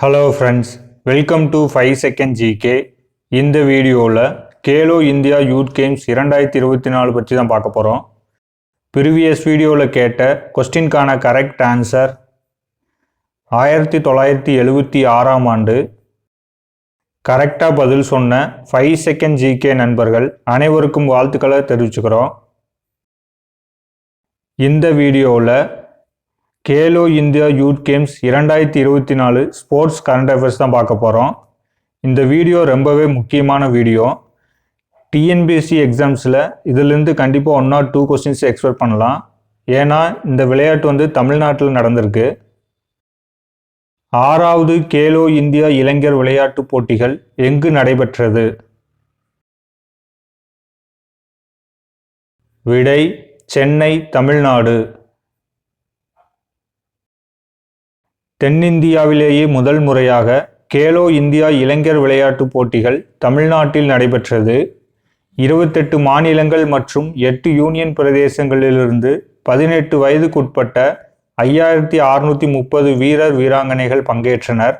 Hello friends welcome to five second GK இந்த வீடியோவில் Khelo India youth games இரண்டாயிரத்தி இருபத்தி நாலு பற்றி தான் பார்க்க போகிறோம் ப்ரீவியஸ் வீடியோவில் கேட்ட கொஸ்டின்கான கரெக்ட் ஆன்சர் ஆயிரத்தி தொள்ளாயிரத்தி எழுபத்தி ஆறாம் ஆண்டு. கரெக்டாக பதில் சொன்ன ஃபைவ் செகண்ட் ஜிகே நண்பர்கள் அனைவருக்கும் வாழ்த்துக்களை தெரிவிச்சுக்கிறோம். இந்த வீடியோவில் கேலோ இந்தியா யூத் கேம்ஸ் இரண்டாயிரத்தி இருபத்தி நாலு ஸ்போர்ட்ஸ் கரண்ட் அஃபேர்ஸ் தான் பார்க்க போகிறோம் இந்த வீடியோ ரொம்பவே முக்கியமான வீடியோ. டிஎன்பிஎஸ்சி எக்ஸாம்ஸில் இதிலிருந்து கண்டிப்பாக one or two questions expect பண்ணலாம். ஏன்னா இந்த விளையாட்டு வந்து தமிழ்நாட்டில் நடந்திருக்கு. ஆறாவது கேலோ இந்தியா இளைஞர் விளையாட்டுப் போட்டிகள் எங்கு நடைபெற்றது? விடை சென்னை தமிழ்நாடு. தென்னிந்தியாவிலேயே முதல் முறையாக கேலோ இந்தியா இளைஞர் விளையாட்டுப் போட்டிகள் தமிழ்நாட்டில் நடைபெற்றது. இருபத்தெட்டு மாநிலங்கள் மற்றும் எட்டு யூனியன் பிரதேசங்களிலிருந்து பதினெட்டு வயதுக்குட்பட்ட ஐயாயிரத்தி அறுநூற்றி முப்பது வீரர் வீராங்கனைகள் பங்கேற்றனர்.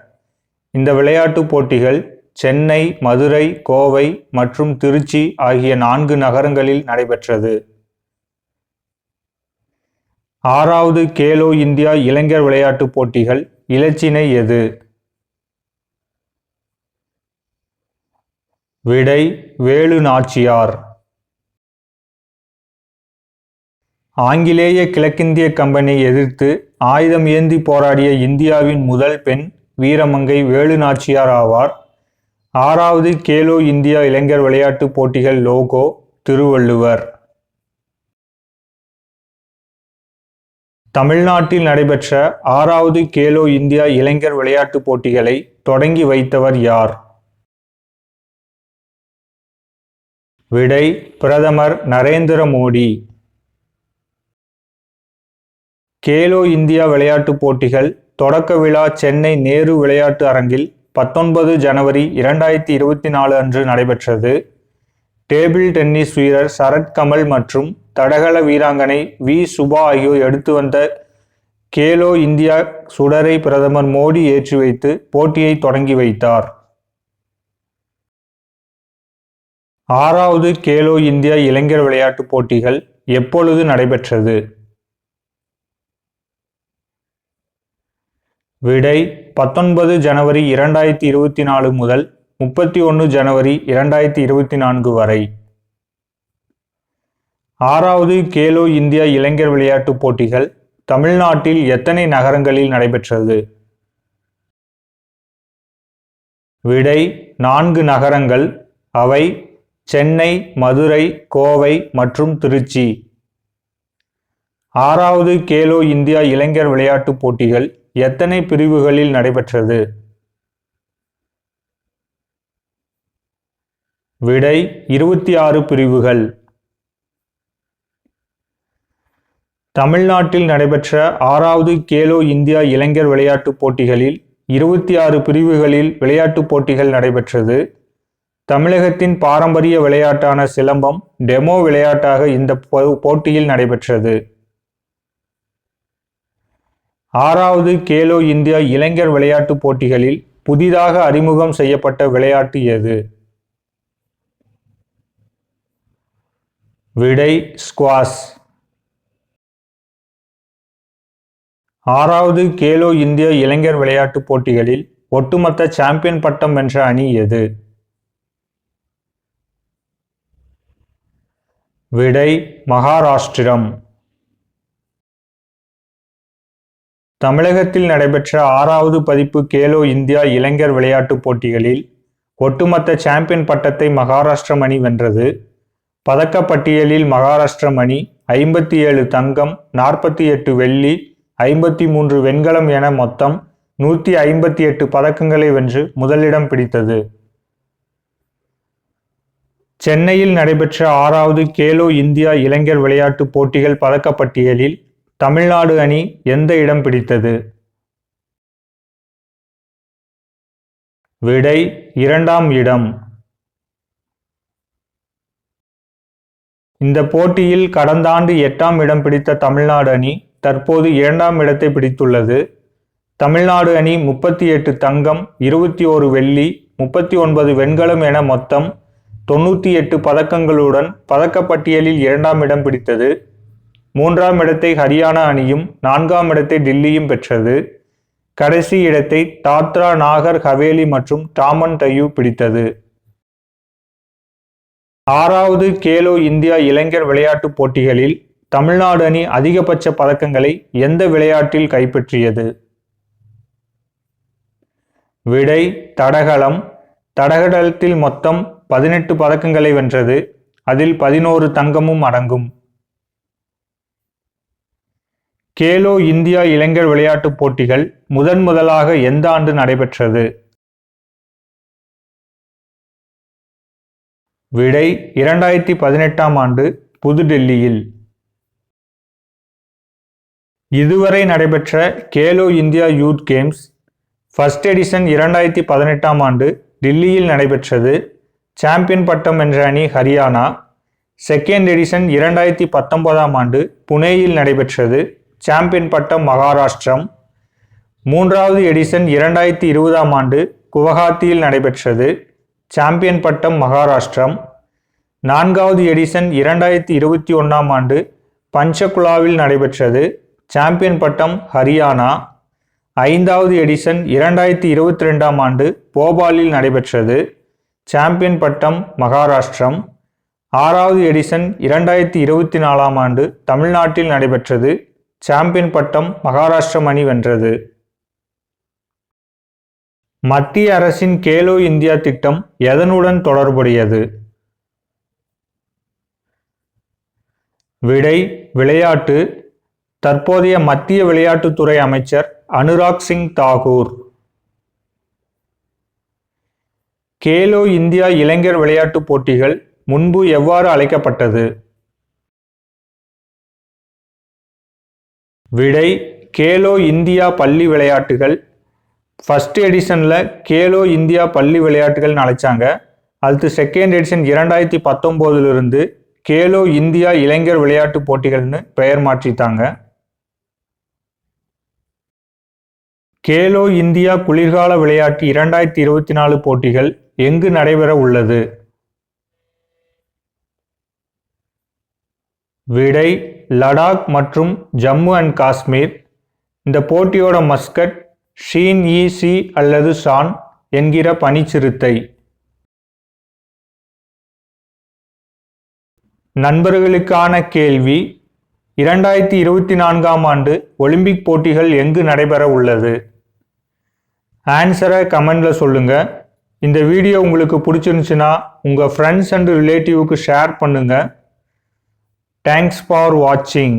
இந்த விளையாட்டுப் போட்டிகள் சென்னை மதுரை கோவை மற்றும் திருச்சி ஆகிய நான்கு நகரங்களில் நடைபெற்றது. ஆறாவது கேலோ இந்தியா இளைஞர் விளையாட்டுப் போட்டிகள் இலச்சினை எது? விடை வேலு நாச்சியார். ஆங்கிலேய கிழக்கிந்திய கம்பெனி எதிர்த்து ஆயுதம் ஏந்தி போராடிய இந்தியாவின் முதல் பெண் வீரமங்கை வேலு நாச்சியார் ஆவார். ஆறாவது கேலோ இந்தியா இளைஞர் விளையாட்டுப் போட்டிகள் லோகோ திருவள்ளுவர். தமிழ்நாட்டில் நடைபெற்ற ஆறாவது கேலோ இந்தியா இளைஞர் விளையாட்டுப் போட்டிகளை தொடங்கி வைத்தவர் யார்? விடை பிரதமர் நரேந்திர மோடி. கேலோ இந்தியா விளையாட்டுப் போட்டிகள் தொடக்க விழா சென்னை நேரு விளையாட்டு அரங்கில் பத்தொன்பது ஜனவரி இரண்டாயிரத்தி இருபத்தி நாலு அன்று நடைபெற்றது. டேபிள் டென்னிஸ் வீரர் சரத் கமல் மற்றும் தடகள வீராங்கனை வி. சுபா ஆகியோர் எடுத்து வந்த கேலோ இந்தியா சுடரை பிரதமர் மோடி ஏற்றி வைத்து போட்டியை தொடங்கி வைத்தார். ஆறாவது கேலோ இந்தியா இளைஞர் விளையாட்டுப் போட்டிகள் எப்பொழுது நடைபெற்றது? விடை பத்தொன்பது ஜனவரி இரண்டாயிரத்தி இருபத்தி நாலு முதல் முப்பத்தி ஒன்று ஜனவரி இரண்டாயிரத்தி இருபத்தி நான்கு வரை. ஆறாவது கேலோ இந்தியா இளைஞர் விளையாட்டுப் போட்டிகள் தமிழ்நாட்டில் எத்தனை நகரங்களில் நடைபெற்றது? விடை நான்கு நகரங்கள். அவை சென்னை மதுரை கோவை மற்றும் திருச்சி. ஆறாவது கேலோ இந்தியா இளைஞர் விளையாட்டுப் போட்டிகள் எத்தனை பிரிவுகளில் நடைபெற்றது? விடை இருபத்தி ஆறு பிரிவுகள். தமிழ்நாட்டில் நடைபெற்ற ஆறாவது கேலோ இந்தியா இளைஞர் விளையாட்டுப் போட்டிகளில் இருபத்தி ஆறு பிரிவுகளில் விளையாட்டுப் போட்டிகள் நடைபெற்றது. தமிழகத்தின் பாரம்பரிய விளையாட்டான சிலம்பம் டெமோ விளையாட்டாக இந்த போட்டியில் நடைபெற்றது. ஆறாவது கேலோ இந்தியா இளைஞர் விளையாட்டுப் போட்டிகளில் புதிதாக அறிமுகம் செய்யப்பட்ட விளையாட்டு எது? விடை ஸ்குவாஷ். ஆறாவது கேலோ இந்தியா இளைஞர் விளையாட்டுப் போட்டிகளில் ஒட்டுமொத்த சாம்பியன் பட்டம் வென்ற அணி எது? விடை மகாராஷ்டிரம். தமிழகத்தில் நடைபெற்ற ஆறாவது பதிப்பு கேலோ இந்தியா இளைஞர் விளையாட்டுப் போட்டிகளில் ஒட்டுமொத்த சாம்பியன் பட்டத்தை மகாராஷ்டிரம் அணி வென்றது. பதக்கப்பட்டியலில் மகாராஷ்டிரம் அணி ஐம்பத்தி ஏழு தங்கம் நாற்பத்தி எட்டு வெள்ளி ஐம்பத்தி மூன்று வெண்கலம் என மொத்தம் நூற்றி ஐம்பத்தி எட்டு பதக்கங்களை வென்று முதலிடம் பிடித்தது. சென்னையில் நடைபெற்ற ஆறாவது கேலோ இந்தியா இளைஞர் விளையாட்டுப் போட்டிகள் பதக்கப்பட்டியலில் தமிழ்நாடு அணி எந்த இடம் பிடித்தது? விடை இரண்டாம் இடம். இந்த போட்டியில் கடந்த ஆண்டு எட்டாம் இடம் பிடித்த தமிழ்நாடு அணி தற்போது இரண்டாம் இடத்தை பிடித்துள்ளது. தமிழ்நாடு அணி முப்பத்தி எட்டு தங்கம் இருபத்தி ஓரு வெள்ளி முப்பத்தி ஒன்பது வெண்கலம் என மொத்தம் தொண்ணூற்றி எட்டு பதக்கங்களுடன் பதக்கப்பட்டியலில் இரண்டாம் இடம் பிடித்தது. மூன்றாம் இடத்தை ஹரியானா அணியும் நான்காம் இடத்தை டில்லியும் பெற்றது. கடைசி இடத்தை தாத்ரா நாகர் ஹவேலி மற்றும் டாமன் தையூ பிடித்தது. ஆறாவது கேலோ இந்தியா இளைஞர் விளையாட்டுப் போட்டிகளில் தமிழ்நாடு அணி அதிகபட்ச பதக்கங்களை எந்த விளையாட்டில் கைப்பற்றியது? விடை தடகளம். தடகளத்தில் மொத்தம் பதினெட்டு பதக்கங்களை வென்றது. அதில் பதினோரு தங்கமும் அடங்கும். கேலோ இந்தியா இளைஞர் விளையாட்டுப் போட்டிகள் முதன் முதலாக எந்த ஆண்டு நடைபெற்றது? விடை இரண்டாயிரத்தி பதினெட்டாம் ஆண்டு புதுடெல்லியில். இதுவரை நடைபெற்ற Khelo India youth games first edition இரண்டாயிரத்தி பதினெட்டாம் ஆண்டு டில்லியில் நடைபெற்றது. சாம்பியன் பட்டம் என்ற அணி ஹரியானா. செகண்ட் எடிஷன் இரண்டாயிரத்தி பத்தொன்பதாம் ஆண்டு புனேயில் நடைபெற்றது. சாம்பியன் பட்டம் மகாராஷ்டிரம். மூன்றாவது எடிஷன் இரண்டாயிரத்தி இருபதாம் ஆண்டு குவஹாத்தியில் நடைபெற்றது. சாம்பியன் பட்டம் மகாராஷ்டிரம். நான்காவது எடிஷன் இரண்டாயிரத்தி இருபத்தி ஒன்றாம் ஆண்டு பஞ்சகுலாவில் நடைபெற்றது. சாம்பியன் பட்டம் ஹரியானா ஐந்தாவது எடிஷன் இரண்டாயிரத்தி இருபத்தி ரெண்டாம் ஆண்டு போபாலில் நடைபெற்றது. சாம்பியன் பட்டம் மகாராஷ்டிரம் ஆறாவது எடிஷன் இரண்டாயிரத்தி இருபத்தி நாலாம் ஆண்டு தமிழ்நாட்டில் நடைபெற்றது. சாம்பியன் பட்டம் மகாராஷ்டிரம் அணி வென்றது. மத்திய அரசின் கேலோ இந்தியா திட்டம் எதனுடன் தொடர்புடையது? விடை விளையாட்டு தற்போதைய மத்திய விளையாட்டுத்துறை அமைச்சர் அனுராக் சிங் தாகூர். கேலோ இந்தியா இளைஞர் விளையாட்டுப் போட்டிகள் முன்பு எவ்வாறு அழைக்கப்பட்டது? விடை கேலோ இந்தியா பள்ளி விளையாட்டுகள். ஃபர்ஸ்ட் எடிஷனில் கேலோ இந்தியா பள்ளி விளையாட்டுகள்னு அழைச்சாங்க அடுத்து செகண்ட் எடிஷன் இரண்டாயிரத்தி பத்தொம்போதுலேருந்து கேலோ இந்தியா இளைஞர் விளையாட்டுப் போட்டிகள்னு பெயர் மாற்றிட்டாங்க. கேலோ இந்தியா குளிர்கால விளையாட்டு இரண்டாயிரத்தி இருபத்தி நாலு போட்டிகள் எங்கு நடைபெற உள்ளது? விடை லடாக் மற்றும் ஜம்மு அண்ட் காஷ்மீர். இந்த போட்டியோட மஸ்கட் ஷீன் இ சி அல்லது ஷான் என்கிற பனிச்சிறுத்தை. நண்பர்களுக்கான கேள்வி இரண்டாயிரத்தி இருபத்தி நான்காம் ஆண்டு ஒலிம்பிக் போட்டிகள் எங்கு நடைபெற உள்ளது? ஆன்சரை கமெண்டில் சொல்லுங்கள் இந்த வீடியோ உங்களுக்கு பிடிச்சிருந்துச்சுன்னா உங்கள் ஃப்ரெண்ட்ஸ் அண்ட் ரிலேட்டிவுக்கு ஷேர் பண்ணுங்கள் தேங்க்ஸ் ஃபார் வாட்சிங்